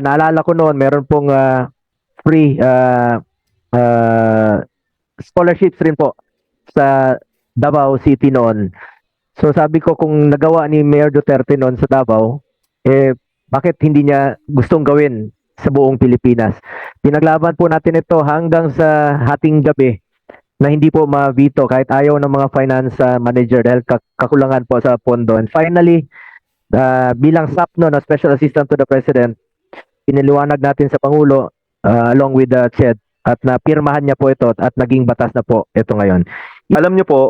naalala ko noon, meron pong ah, free ah, ah, scholarships rin po sa Davao City noon. So sabi ko kung nagawa ni Mayor Duterte noon sa Davao, eh bakit hindi niya gustong gawin sa buong Pilipinas? Pinaglaban po natin ito hanggang sa hating gabi na hindi po ma-veto kahit ayaw ng mga finance ah, manager dahil kak- kakulangan po sa pondo. And finally, ah, bilang SAP no, na Special Assistant to the President, piniliwanag natin sa Pangulo ah, along with the CHED at napirmahan niya po ito at naging batas na po ito ngayon. Alam niyo po,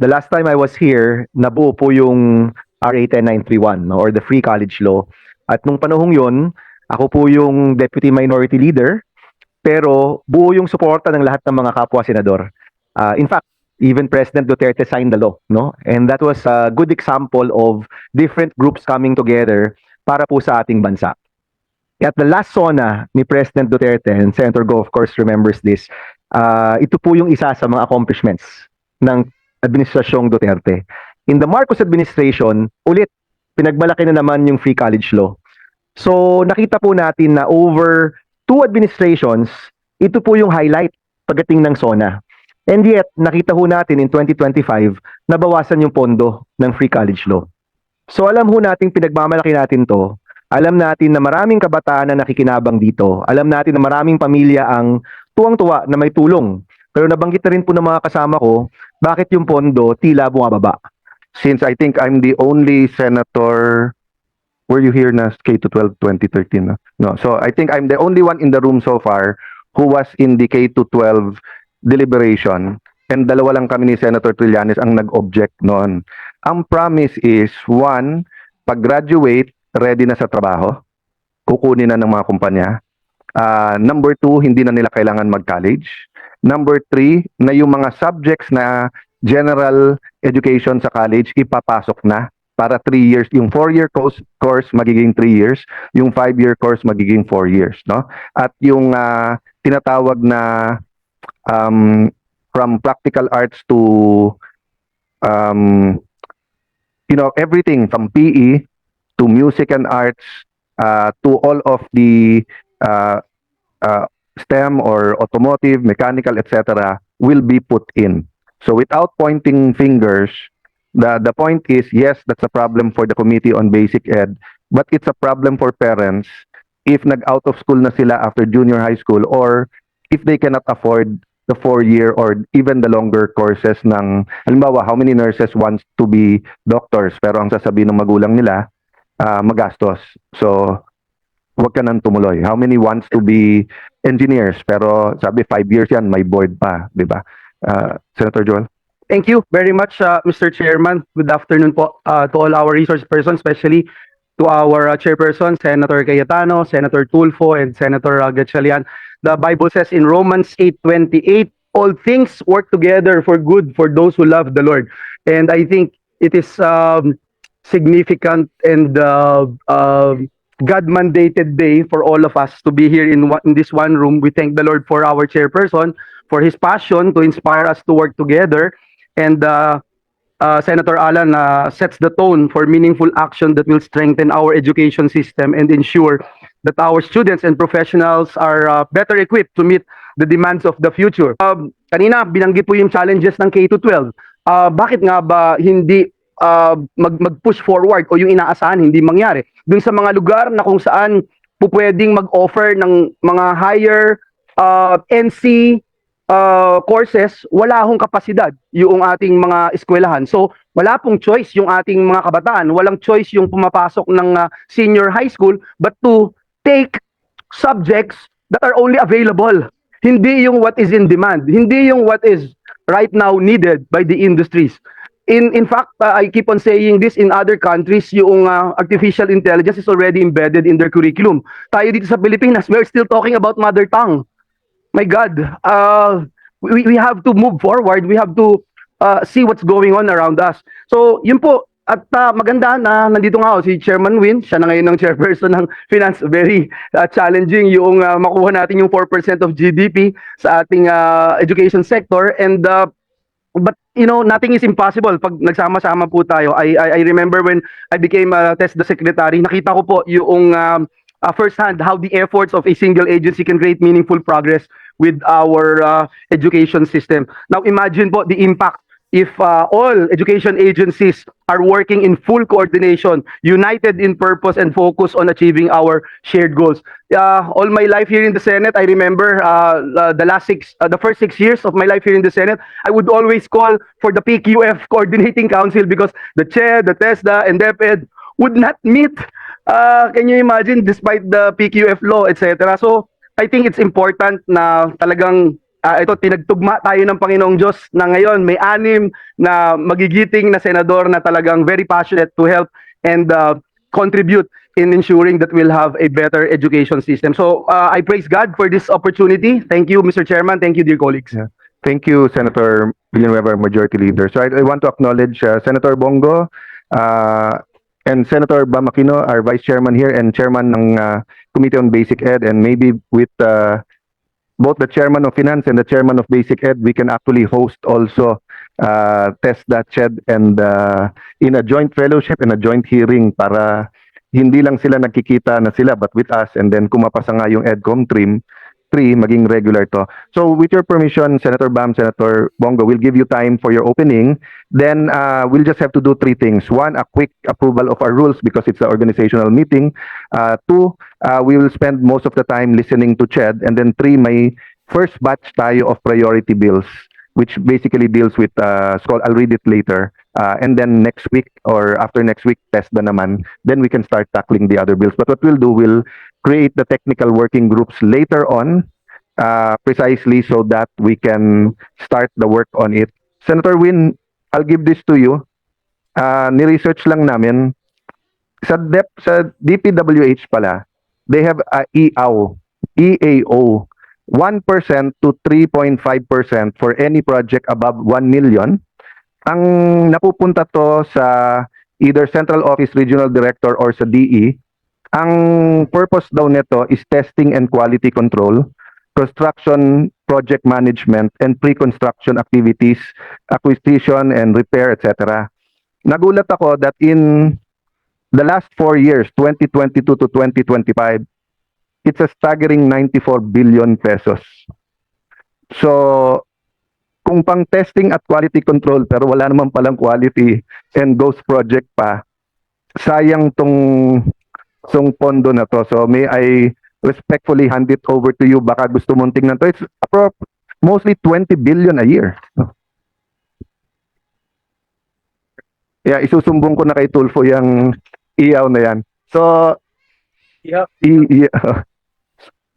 the last time I was here, nabuo po yung RA 10931 no, or the Free College Law. At nung panahong yun, ako po yung Deputy Minority Leader, pero buo yung suporta ng lahat ng mga kapwa senador. Ah, in fact, even President Duterte signed the law, no? And that was a good example of different groups coming together para po sa ating bansa. At the last SONA ni President Duterte, and Senator Go of course remembers this, ah, ito po yung isa sa mga accomplishments ng administrasyong Duterte. In the Marcos administration, ulit, pinagmalaki na naman yung free college law. So, nakita po natin na over two administrations, ito po yung highlight pagdating ng SONA. And yet, nakita ho natin in 2025, nabawasan yung pondo ng free college law. So, alam ho natin, pinagmamalaki natin to. Alam natin na maraming kabataan na nakikinabang dito. Alam natin na maraming pamilya ang tuwang-tuwa na may tulong. Pero nabanggit na rin po ng mga kasama ko, bakit yung pondo tila bumababa? since I think I'm the only senator were you here na K-12 2013 no? no so I think I'm the only one in the room so far who was in the K-12 deliberation and dalawa lang kami ni Senator Trillanes ang nag-object noon ang promise is one pag graduate ready na sa trabaho kukunin na ng mga kumpanya. Ah, number two hindi na nila kailangan mag-college. Number three na yung mga subjects na general education sa college ipapasok na para 3 years yung 4 year course course magiging 3 years yung 5 year course magiging 4 years no? At yung ah, tinatawag na um, from practical arts to um, you know everything from PE to music and arts uh, to all of the uh, uh, STEM or automotive mechanical etc will be put in. So without pointing fingers, the the point is yes, that's a problem for the committee on basic ed, but it's a problem for parents if nag out of school na sila after junior high school or if they cannot afford the four year or even the longer courses ng halimbawa how many nurses wants to be doctors? Pero ang sasabihin ng magulang nila ah, magastos so wag ka nang tumuloy how many wants to be engineers pero sabi five years yan may board pa di ba Ah, Senator Joel Thank you very much, uh, Mr. Chairman. Good afternoon po uh, to all our resource persons, especially to our uh, chairperson, Senator Cayetano, Senator Tulfo, and Senator uh, Gatchalian. The Bible says in Romans 8:28, all things work together for good for those who love the Lord. And I think it is um, significant and uh, uh, God-mandated day for all of us to be here in, in this one room. We thank the Lord for our chairperson, for his passion to inspire us to work together. And uh, uh, Senator Alan uh, sets the tone for meaningful action that will strengthen our education system and ensure that our students and professionals are uh, better equipped to meet the demands of the future. Um, kanina, binanggit po yung challenges ng K-12. Uh, bakit nga ba hindi uh, mag, mag-push forward o yung inaasahan hindi mangyari? Dun sa mga lugar na kung saan po pwedeng mag-offer ng mga higher uh, NC uh, courses, wala hong kapasidad yung ating mga eskwelahan. So, wala pong choice yung ating mga kabataan. Walang choice yung pumapasok ng uh, senior high school but to take subjects that are only available. Hindi yung what is in demand. Hindi yung what is right now needed by the industries. In in fact, uh, I keep on saying this in other countries, yung uh, artificial intelligence is already embedded in their curriculum. Tayo dito sa Pilipinas, we're still talking about mother tongue my God, uh, we, we have to move forward. We have to uh, see what's going on around us. So, yun po. At uh, maganda na nandito nga ako si Chairman Win. Siya na ngayon ng chairperson ng finance. Very uh, challenging yung uh, makuha natin yung 4% of GDP sa ating uh, education sector. And uh, but you know nothing is impossible pag nagsama-sama po tayo I, I I remember when I became a test the secretary nakita ko po yung um, uh, firsthand how the efforts of a single agency can create meaningful progress with our uh, education system. Now imagine po the impact if uh, all education agencies are working in full coordination, united in purpose and focus on achieving our shared goals. Uh, all my life here in the Senate, I remember uh, uh, the last six, uh, the first six years of my life here in the Senate, I would always call for the PQF coordinating council because the chair, the TESDA, and DepEd would not meet. Uh, can you imagine, despite the PQF law, etc. So, I think it's important na talagang ah, ito tinagtugma tayo ng Panginoong Diyos na ngayon may anim na magigiting na senador na talagang very passionate to help and uh, contribute in ensuring that we'll have a better education system. So uh, I praise God for this opportunity. Thank you, Mr. Chairman. Thank you, dear colleagues. Thank you, Senator Villanueva, Majority Leader. So I, I want to acknowledge uh, Senator Bongo uh, and Senator Bamakino, our Vice Chairman here and Chairman ng uh, Committee on Basic Ed and maybe with uh, both the Chairman of Finance and the Chairman of Basic Ed, we can actually host also uh, test that CHED and uh, in a joint fellowship and a joint hearing para hindi lang sila nagkikita na sila but with us and then kumapasa nga yung EDCOM trim 3 maging regular to. So with your permission, Senator Bam, Senator Bongo, we'll give you time for your opening. Then uh, we'll just have to do three things. One, a quick approval of our rules because it's an organizational meeting. Uh, two, uh, we will spend most of the time listening to CHED. And then three, may first batch tayo of priority bills which basically deals with, uh, I'll read it later. Uh, and then next week or after next week, test na naman. Then we can start tackling the other bills. But what we'll do, we'll create the technical working groups later on, uh, precisely so that we can start the work on it. Senator Win, I'll give this to you. Uh, ni-research lang namin. Sa, DEP, sa DPWH pala, they have a EAO, EAO, 1% to 3.5% for any project above 1 million. Ang napupunta to sa either central office regional director or sa DE, ang purpose daw nito is testing and quality control, construction project management and pre-construction activities, acquisition and repair, etc. Nagulat ako that in the last four years, 2022 to 2025, it's a staggering 94 billion pesos. So, kung pang testing at quality control pero wala naman palang quality and ghost project pa, sayang tong tong pondo na to. So may I respectfully hand it over to you. Baka gusto mong tingnan to. It's mostly 20 billion a year. Yeah, isusumbong ko na kay Tulfo yung iyaw na yan. So, Yeah. i- i-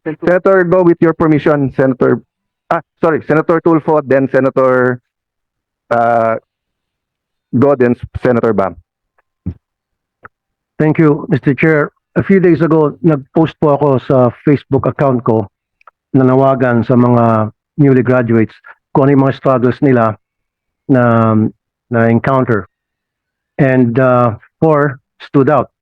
Senator, go with your permission, Senator. Ah, sorry, Senator Tulfo, then Senator uh, go, then Senator Bam. Thank you, Mr. Chair. A few days ago, nag-post po ako sa Facebook account ko nanawagan sa mga newly graduates kung ano yung mga struggles nila na na encounter. And uh, four stood out.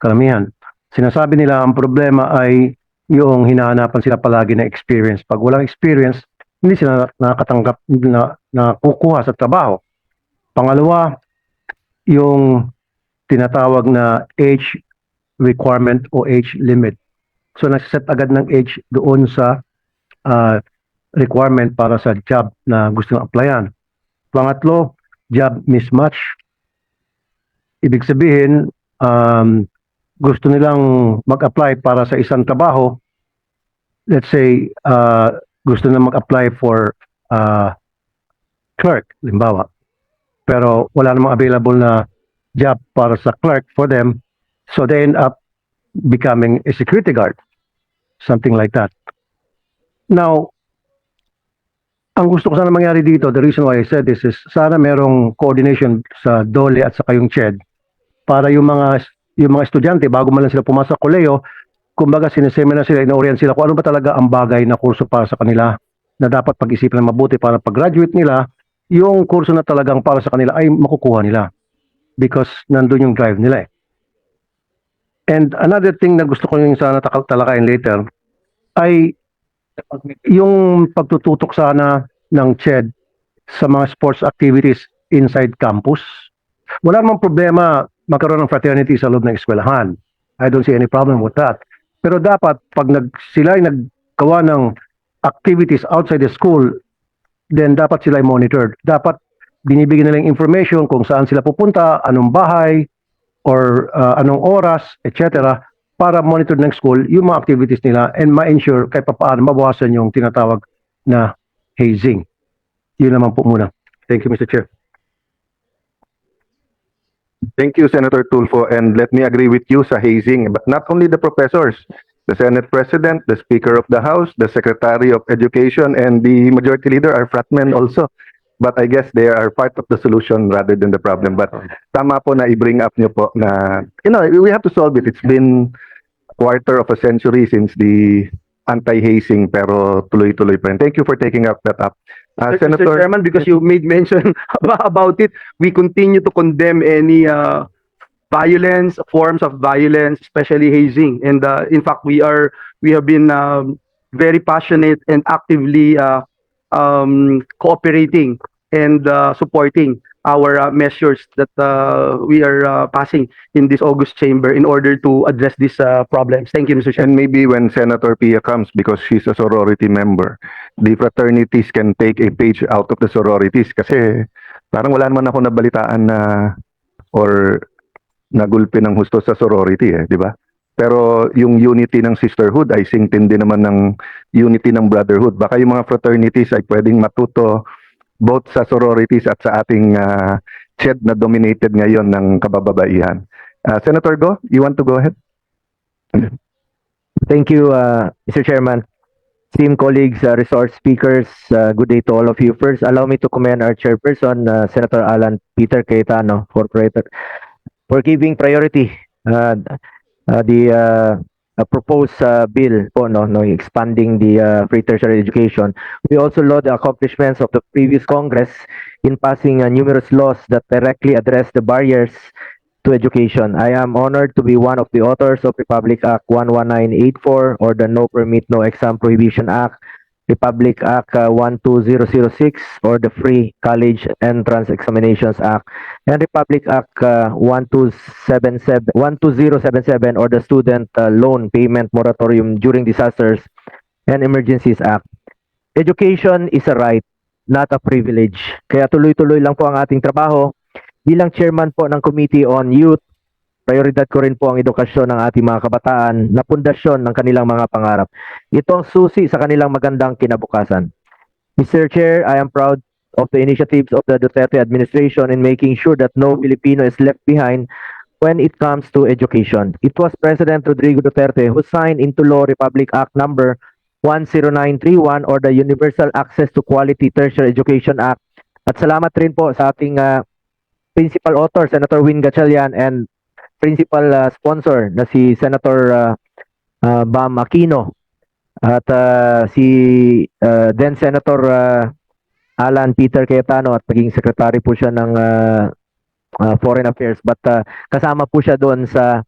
Karamihan. Sinasabi nila ang problema ay yung hinahanapan sila palagi na experience. Pag walang experience, hindi sila nakakatanggap na, na kukuha sa trabaho. Pangalawa, yung tinatawag na age requirement o age limit. So nagsiset agad ng age doon sa ah, requirement para sa job na gusto ng applyan. Pangatlo, job mismatch. Ibig sabihin, um, gusto nilang mag-apply para sa isang trabaho. Let's say, uh, gusto na mag-apply for uh, clerk, limbawa. Pero wala namang available na job para sa clerk for them. So they end up becoming a security guard. Something like that. Now, ang gusto ko sana mangyari dito, the reason why I said this is sana merong coordination sa DOLE at sa kayong CHED para yung mga yung mga estudyante bago man lang sila pumasok sa koleo, kumbaga sineseminar sila, inaorient sila kung ano ba talaga ang bagay na kurso para sa kanila na dapat pag-isipan ng mabuti para pag-graduate nila, yung kurso na talagang para sa kanila ay makukuha nila because nandun yung drive nila eh. And another thing na gusto ko yung sana talakayin later ay yung pagtututok sana ng CHED sa mga sports activities inside campus. Wala namang problema magkaroon ng fraternity sa loob ng eskwelahan. I don't see any problem with that. Pero dapat, pag nag, sila ay naggawa ng activities outside the school, then dapat sila ay monitored. Dapat binibigyan nila yung information kung saan sila pupunta, anong bahay, or uh, anong oras, etc. para monitor ng school yung mga activities nila and ma-ensure kahit pa paano mabawasan yung tinatawag na hazing. Yun naman po muna. Thank you, Mr. Chair. Thank you, Senator Tulfo, and let me agree with you sa hazing, but not only the professors, the Senate President, the Speaker of the House, the Secretary of Education, and the Majority Leader are fratmen also. But I guess they are part of the solution rather than the problem. But tama po na i-bring up niyo po na, you know, we have to solve it. It's been quarter of a century since the anti-hazing, pero tuloy-tuloy pa rin. Thank you for taking up that up. Uh, Mr. Senator, Chairman, because you made mention about it, we continue to condemn any uh, violence, forms of violence, especially hazing. And uh, in fact, we are we have been um, very passionate and actively uh, um, cooperating and uh, supporting our uh, measures that uh, we are uh, passing in this August chamber in order to address these uh, problems. Thank you, Mr. Chairman. And maybe when Senator Pia comes, because she's a sorority member, the fraternities can take a page out of the sororities kasi parang wala naman ako nabalitaan na or nagulpi ng husto sa sorority eh, di ba? Pero yung unity ng sisterhood ay singtin din naman ng unity ng brotherhood. Baka yung mga fraternities ay pwedeng matuto both sa sororities at sa ating ah, CHED na dominated ngayon ng kabababaihan. Ah, Senator Go, you want to go ahead? Thank you, uh, Mr. Chairman. Team colleagues, uh, resource speakers, uh, good day to all of you. First, allow me to commend our chairperson, uh, Senator Alan Peter Cayetano, for, for giving priority uh, uh, the uh, uh, proposed uh, bill po, no, no, expanding the uh, free tertiary education. We also laud the accomplishments of the previous Congress in passing uh, numerous laws that directly address the barriers to education. I am honored to be one of the authors of Republic Act 11984 or the No Permit No Exam Prohibition Act, Republic Act uh, 12006 or the Free College Entrance Examinations Act, and Republic Act uh, 1277 12077 or the Student uh, Loan Payment Moratorium during Disasters and Emergencies Act. Education is a right, not a privilege. Kaya tuloy-tuloy lang po ang ating trabaho bilang chairman po ng Committee on Youth, prioridad ko rin po ang edukasyon ng ating mga kabataan na pundasyon ng kanilang mga pangarap. Ito ang susi sa kanilang magandang kinabukasan. Mr. Chair, I am proud of the initiatives of the Duterte administration in making sure that no Filipino is left behind when it comes to education. It was President Rodrigo Duterte who signed into law Republic Act number 10931 or the Universal Access to Quality Tertiary Education Act. At salamat rin po sa ating ah, principal author, Senator Win Gatchalian, and principal uh, sponsor na si Senator uh, uh, Bam Aquino. At uh, si uh, then Senator uh, Alan Peter Cayetano at naging secretary po siya ng uh, uh, Foreign Affairs. But uh, kasama po siya doon sa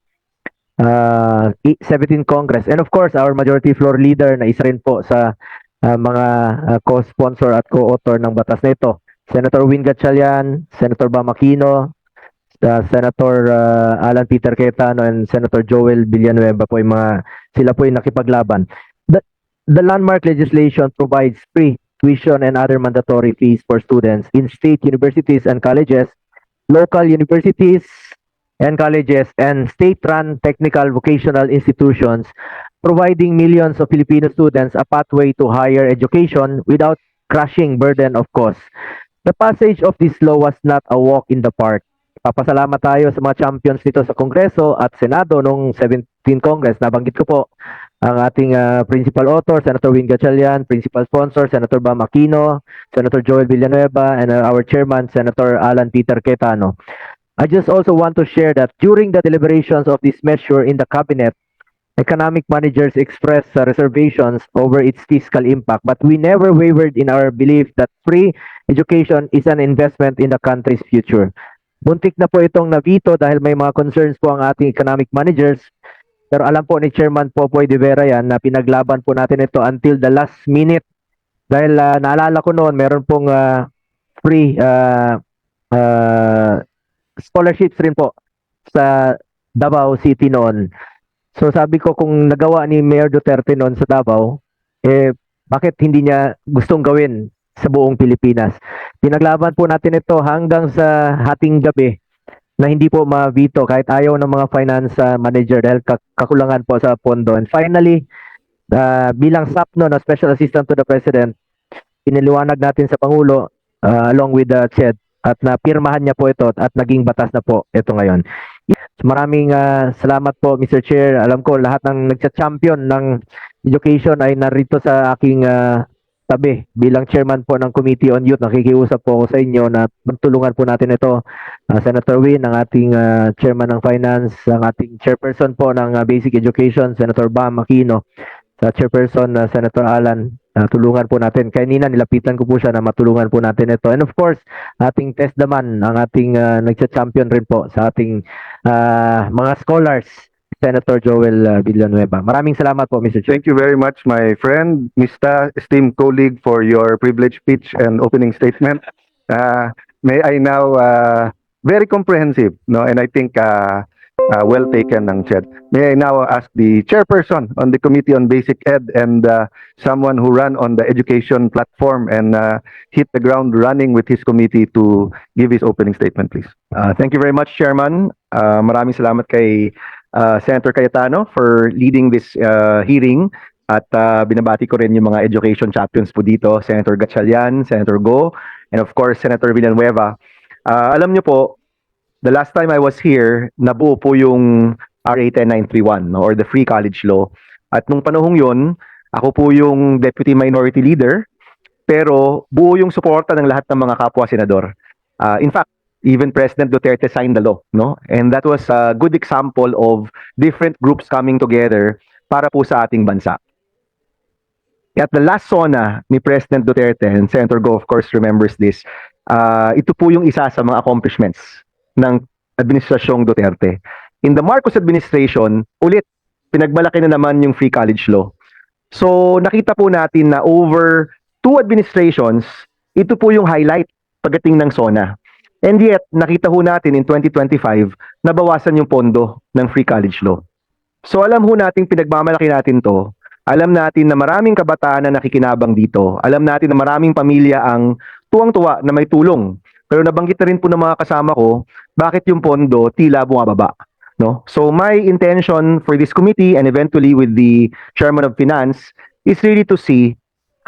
uh, i- 17th Congress. And of course our majority floor leader na isa rin po sa uh, mga uh, co-sponsor at co-author ng batas na ito. Senator Win Gatchalian, Senator Bam Aquino, uh, Senator uh, Alan Peter Cayetano and Senator Joel Villanueva po yung mga sila po yung nakipaglaban. The, the landmark legislation provides free tuition and other mandatory fees for students in state universities and colleges, local universities and colleges and state-run technical vocational institutions providing millions of Filipino students a pathway to higher education without crushing burden of cost. The passage of this law was not a walk in the park. Papasalamat tayo sa mga champions nito sa Kongreso at Senado noong 17 Congress. Nabanggit ko po ang ating ah, principal author, Senator Wing Gatchalian, principal sponsor, Senator Bam Aquino, Senator Joel Villanueva, and uh, our chairman, Senator Alan Peter Cayetano. I just also want to share that during the deliberations of this measure in the cabinet, economic managers expressed uh, reservations over its fiscal impact, but we never wavered in our belief that free education is an investment in the country's future. Buntik na po itong nabito dahil may mga concerns po ang ating economic managers. Pero alam po ni Chairman Popoy de Vera yan na pinaglaban po natin ito until the last minute. Dahil ah, naalala ko noon, meron pong ah, free ah, ah, scholarships rin po sa Davao City noon. So sabi ko kung nagawa ni Mayor Duterte noon sa Davao, eh bakit hindi niya gustong gawin sa buong Pilipinas? Pinaglaban po natin ito hanggang sa hating gabi na hindi po ma-veto kahit ayaw ng mga finance uh, manager dahil kak- kakulangan po sa pondo. And finally, uh, bilang SAPNO na Special Assistant to the President, iniliwanag natin sa Pangulo uh, along with the CHED at napirmahan niya po ito at naging batas na po ito ngayon. Maraming uh, salamat po Mr. Chair. Alam ko lahat ng nagsa-champion ng education ay narito sa aking uh, tabi bilang chairman po ng Committee on Youth. Nakikiusap po ako sa inyo na magtulungan po natin ito. Uh, Senator Win, ang ating uh, chairman ng finance, ang ating chairperson po ng uh, basic education, Senator Bam Aquino, sa chairperson uh, Senator Alan. Uh, tulungan po natin. Kanina nilapitan ko po siya na matulungan po natin ito. And of course, ating test daman, ang ating uh, nagsa-champion rin po sa ating uh, mga scholars, Senator Joel uh, Villanueva. Maraming salamat po, Mr. Chair. Thank you very much, my friend, Mr. esteemed colleague, for your privileged speech and opening statement. Uh, may I now, uh, very comprehensive, no, and I think uh, uh, well taken ng CHED. May I now ask the chairperson on the Committee on Basic Ed and uh, someone who ran on the education platform and uh, hit the ground running with his committee to give his opening statement, please. Uh, thank you very much, Chairman. Uh, maraming salamat kay uh, Senator Cayetano for leading this uh, hearing. At uh, binabati ko rin yung mga education champions po dito, Senator Gatchalian, Senator Go, and of course, Senator Villanueva. Uh, alam niyo po, the last time I was here, nabuo po yung RA 10931 no, or the Free College Law. At nung panahong yon, ako po yung Deputy Minority Leader, pero buo yung suporta ng lahat ng mga kapwa senador. Uh, in fact, even President Duterte signed the law, no? And that was a good example of different groups coming together para po sa ating bansa. At the last SONA ni President Duterte, and Senator Go of course remembers this, uh, ito po yung isa sa mga accomplishments ng administrasyong Duterte. In the Marcos administration, ulit, pinagmalaki na naman yung free college law. So nakita po natin na over two administrations, ito po yung highlight pagdating ng SONA. And yet, nakita ho natin in 2025, nabawasan yung pondo ng free college law. So alam ho natin, pinagmamalaki natin to. Alam natin na maraming kabataan na nakikinabang dito. Alam natin na maraming pamilya ang tuwang-tuwa na may tulong. Pero nabanggit na rin po ng mga kasama ko, bakit yung pondo tila bumababa. No? So my intention for this committee and eventually with the chairman of finance is really to see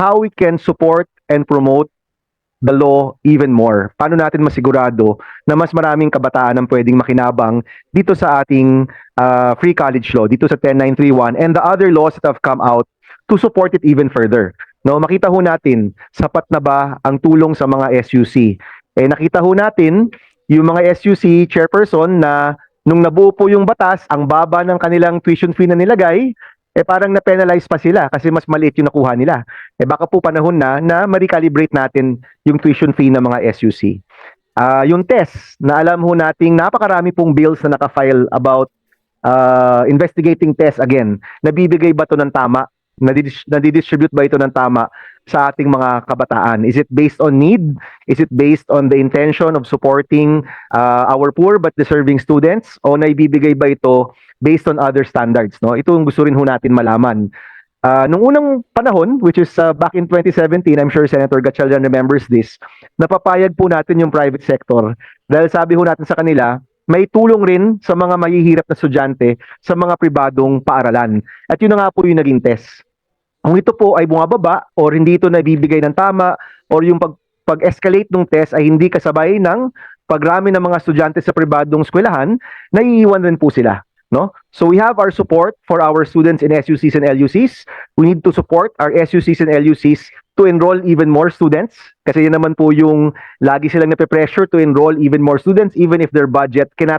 how we can support and promote the law even more. Paano natin masigurado na mas maraming kabataan ang pwedeng makinabang dito sa ating uh, free college law, dito sa 10931 and the other laws that have come out to support it even further. No, makita ho natin sapat na ba ang tulong sa mga SUC. Eh nakita ho natin yung mga SUC chairperson na nung nabuo po yung batas, ang baba ng kanilang tuition fee na nilagay, eh parang na-penalize pa sila kasi mas maliit yung nakuha nila. Eh baka po panahon na na ma-recalibrate natin yung tuition fee ng mga SUC. Ah, yung test, na alam ho nating napakarami pong bills na naka-file about uh, investigating test again. Nabibigay ba to ng tama? Nadidis- Nadidistribute ba ito ng tama sa ating mga kabataan? Is it based on need? Is it based on the intention of supporting uh, our poor but deserving students? O naibibigay ba ito based on other standards? No? Ito ang gusto rin ho natin malaman. Uh, nung unang panahon, which is uh, back in 2017, I'm sure Senator Gatchalian remembers this, napapayag po natin yung private sector dahil sabi ho natin sa kanila, may tulong rin sa mga mahihirap na estudyante sa mga pribadong paaralan. At yun na nga po yung naging test. Kung ito po ay bumababa or hindi ito nabibigay ng tama or yung pag, pag-escalate ng test ay hindi kasabay ng pagrami ng mga estudyante sa pribadong eskwelahan, naiiwan rin po sila. No? So we have our support for our students in SUCs and LUCs. We need to support our SUCs and LUCs to enroll even more students. Kasi yun naman po yung lagi silang nape-pressure to enroll even more students even if their budget cannot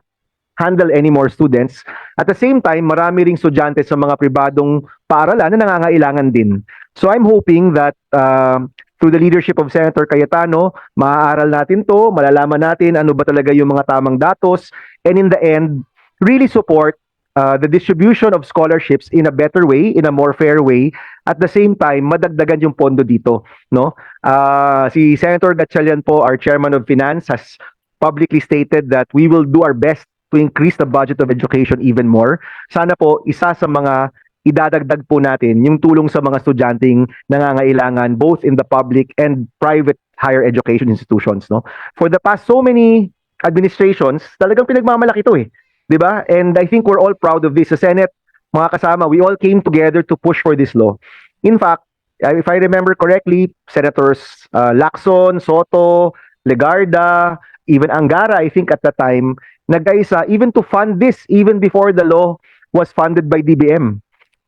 handle any more students. At the same time, marami ring estudyante sa mga pribadong paaralan na nangangailangan din. So I'm hoping that uh, through the leadership of Senator Cayetano, maaaral natin to, malalaman natin ano ba talaga yung mga tamang datos, and in the end, really support uh, the distribution of scholarships in a better way, in a more fair way. At the same time, madagdagan yung pondo dito, no? Uh, si Senator Gatchalian po, our chairman of finance, has publicly stated that we will do our best to increase the budget of education even more. Sana po, isa sa mga idadagdag po natin yung tulong sa mga estudyanteng nangangailangan both in the public and private higher education institutions. No? For the past so many administrations, talagang pinagmamalaki ito eh. 'Di ba? And I think we're all proud of this. Sa Senate, mga kasama, we all came together to push for this law. In fact, uh, if I remember correctly, Senators uh, Lacson, Soto, Legarda, even Angara, I think at the time, nagkaisa even to fund this even before the law was funded by DBM.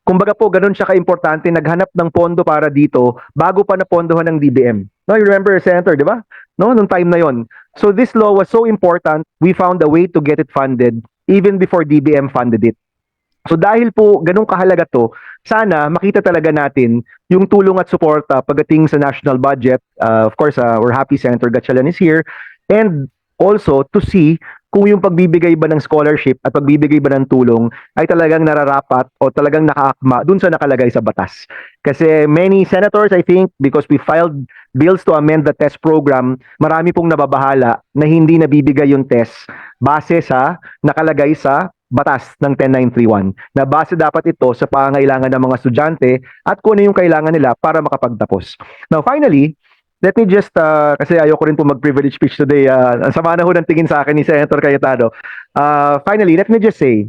Kumbaga po, ganun siya kaimportante, naghanap ng pondo para dito bago pa napondohan ng DBM. No, you remember, Senator, di ba? No, nung time na yon. So this law was so important, we found a way to get it funded even before DBM funded it. So dahil po ganun kahalaga to, sana makita talaga natin yung tulong at suporta pagdating sa national budget. Uh, of course, uh, we're happy Senator Gatchalian is here. And also to see kung yung pagbibigay ba ng scholarship at pagbibigay ba ng tulong ay talagang nararapat o talagang nakaakma dun sa nakalagay sa batas. Kasi many senators, I think, because we filed bills to amend the test program, marami pong nababahala na hindi nabibigay yung test base sa nakalagay sa batas ng 10931 na base dapat ito sa pangangailangan ng mga estudyante at kung ano yung kailangan nila para makapagtapos. Now finally, let me just, uh, kasi ayoko rin po mag-privilege speech today, uh, ang sama na ho ng tingin sa akin ni Senator Cayetano. Uh, finally, let me just say,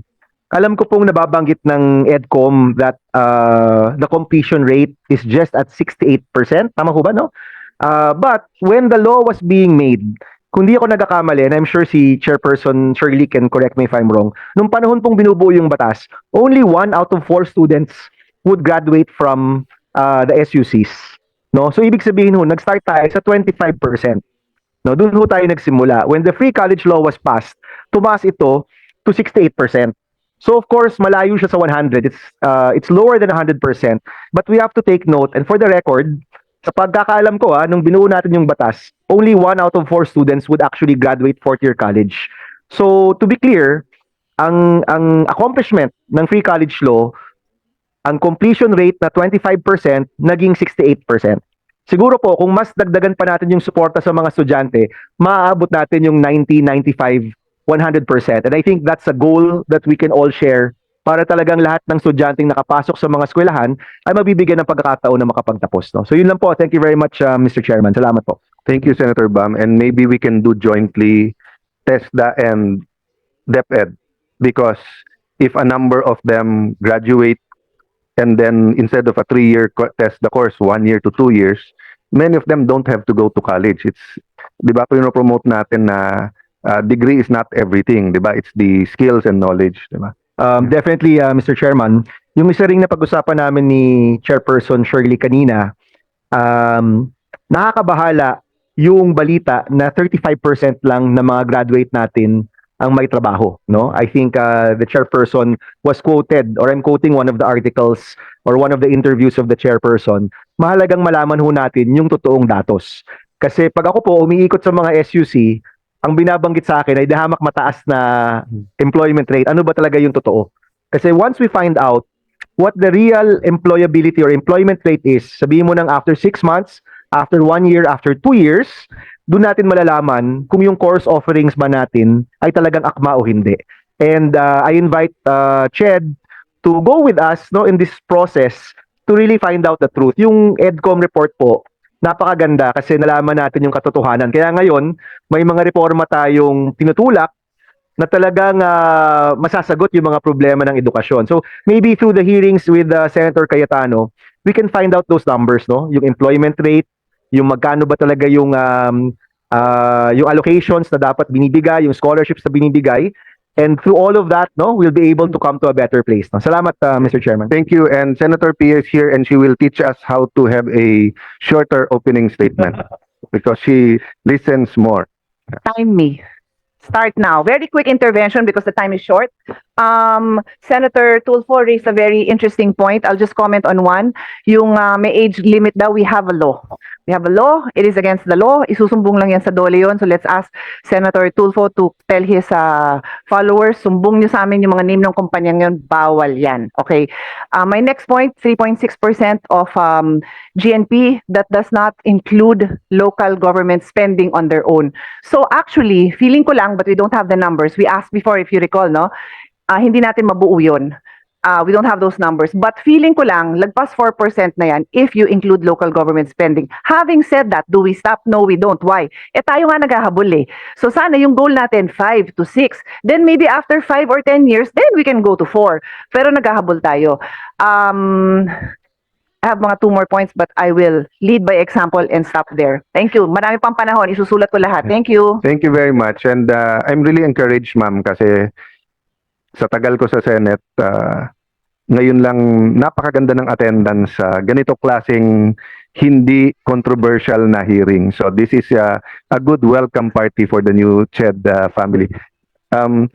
alam ko pong nababanggit ng EDCOM that uh, the completion rate is just at 68%. Tama ko ba, no? Uh, but when the law was being made, kung di ako nagkakamali, and I'm sure si Chairperson Shirley can correct me if I'm wrong, nung panahon pong binubuo yung batas, only one out of four students would graduate from uh, the SUCs. No? So ibig sabihin ho, nag-start tayo sa 25%. No, doon ho tayo nagsimula. When the free college law was passed, tumaas ito to 68%. So of course, malayo siya sa 100. It's uh, it's lower than 100%. But we have to take note and for the record, sa pagkakaalam ko ah, nung binuo natin yung batas, only one out of four students would actually graduate fourth year college. So to be clear, ang ang accomplishment ng free college law, ang completion rate na 25% naging 68%. Siguro po kung mas dagdagan pa natin yung suporta sa mga estudyante, maaabot natin yung 90, 95, 100%. And I think that's a goal that we can all share para talagang lahat ng estudyanteng nakapasok sa mga eskwelahan ay mabibigyan ng pagkakataon na makapagtapos. No? So yun lang po. Thank you very much, uh, Mr. Chairman. Salamat po. Thank you, Senator Bam. And maybe we can do jointly TESDA and DepEd because if a number of them graduate and then instead of a three-year co- TESDA course, one year to two years, many of them don't have to go to college. It's, di ba, promote natin na uh, degree is not everything, di ba? It's the skills and knowledge, di ba? Um, definitely, uh, Mr. Chairman. Yung isa ring napag-usapan namin ni Chairperson Shirley kanina, um, nakakabahala yung balita na 35% lang ng mga graduate natin ang may trabaho, no? I think uh, the chairperson was quoted or I'm quoting one of the articles or one of the interviews of the chairperson. Mahalagang malaman ho natin yung totoong datos. Kasi pag ako po umiikot sa mga SUC, ang binabanggit sa akin ay dahamak mataas na employment rate. Ano ba talaga yung totoo? Kasi once we find out what the real employability or employment rate is, sabihin mo nang after six months, after one year, after two years, doon natin malalaman kung yung course offerings ba natin ay talagang akma o hindi. And uh, I invite uh, Ched to go with us no in this process to really find out the truth. Yung EDCOM report po, napakaganda kasi nalaman natin yung katotohanan. Kaya ngayon, may mga reforma tayong tinutulak na talagang ah, masasagot yung mga problema ng edukasyon. So maybe through the hearings with uh, Senator Cayetano, we can find out those numbers, no? Yung employment rate, yung magkano ba talaga yung um, ah, yung allocations na dapat binibigay, yung scholarships na binibigay. And through all of that, no, we'll be able to come to a better place. No? Salamat, uh, Mr. Chairman. Thank you. And Senator Pia is here and she will teach us how to have a shorter opening statement because she listens more. time me. Start now. Very quick intervention because the time is short. Um, Senator Tulfo raised a very interesting point. I'll just comment on one. Yung uh, may age limit daw, we have a law. We have a law. It is against the law. Isusumbong lang yan sa dole yun. So let's ask Senator Tulfo to tell his uh, followers, sumbong nyo sa amin yung mga name ng kumpanyang yun. Bawal yan. Okay. Uh, my next point, 3.6% of um, GNP that does not include local government spending on their own. So actually, feeling ko lang, but we don't have the numbers. We asked before, if you recall, no? Ah, hindi natin mabuo yun. Ah, we don't have those numbers. But feeling ko lang, lagpas 4% na yan if you include local government spending. Having said that, do we stop? No, we don't. Why? Eh tayo nga naghahabol eh. So sana yung goal natin 5 to 6. Then maybe after 5 or 10 years, then we can go to 4. Pero naghahabol tayo. Um, I have mga two more points but I will lead by example and stop there. Thank you. Marami pang panahon. Isusulat ko lahat. Thank you. Thank you very much. And uh, I'm really encouraged, ma'am, kasi sa tagal ko sa Senate, uh, ngayon lang napakaganda ng attendance sa ganito klaseng hindi controversial na hearing. So this is uh, a good welcome party for the new Ched uh, family. Um,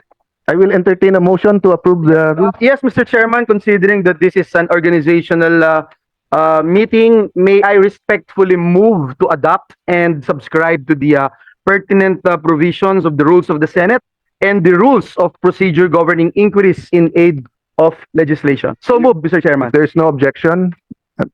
I will entertain a motion to approve the Uh, Yes, Mr. Chairman, considering that this is an organizational uh, uh, meeting, may I respectfully move to adopt and subscribe to the uh, pertinent uh, provisions of the rules of the Senate and the rules of procedure governing inquiries in aid of legislation. So move, Mr. Chairman. If there's no objection,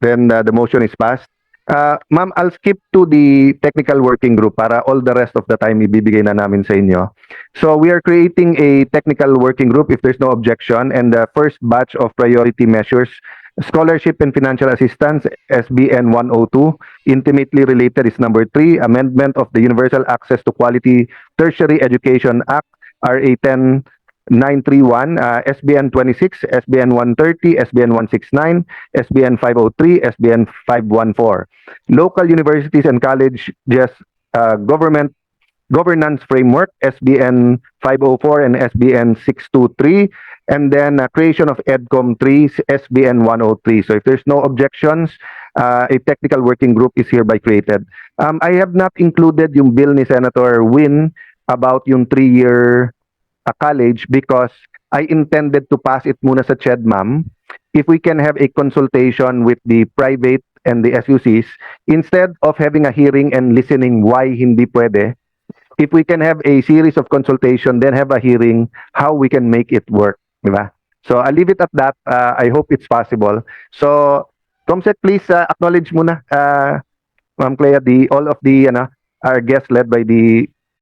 then uh, the motion is passed. Uh, ma'am, I'll skip to the technical working group para all the rest of the time ibibigay na namin sa inyo. So we are creating a technical working group if there's no objection and the first batch of priority measures Scholarship and Financial Assistance, SBN 102. Intimately related is number three, amendment of the Universal Access to Quality Tertiary Education Act, RA 10 931, uh, SBN 26, SBN 130, SBN 169, SBN 503, SBN 514. Local universities and colleges uh, government governance framework, SBN 504 and SBN 623, and then uh, creation of EDCOM 3, SBN 103. So if there's no objections, uh, a technical working group is hereby created. Um, I have not included yung bill ni Senator Win about yung three-year uh, college because I intended to pass it muna sa CHEDMAM if we can have a consultation with the private and the SUCs instead of having a hearing and listening why hindi pwede if we can have a series of consultation then have a hearing how we can make it work di ba? So I'll leave it at that. Uh, I hope it's possible. So Comsec please uh, acknowledge muna uh, Ma'am Clea the all of the ano our guests led by the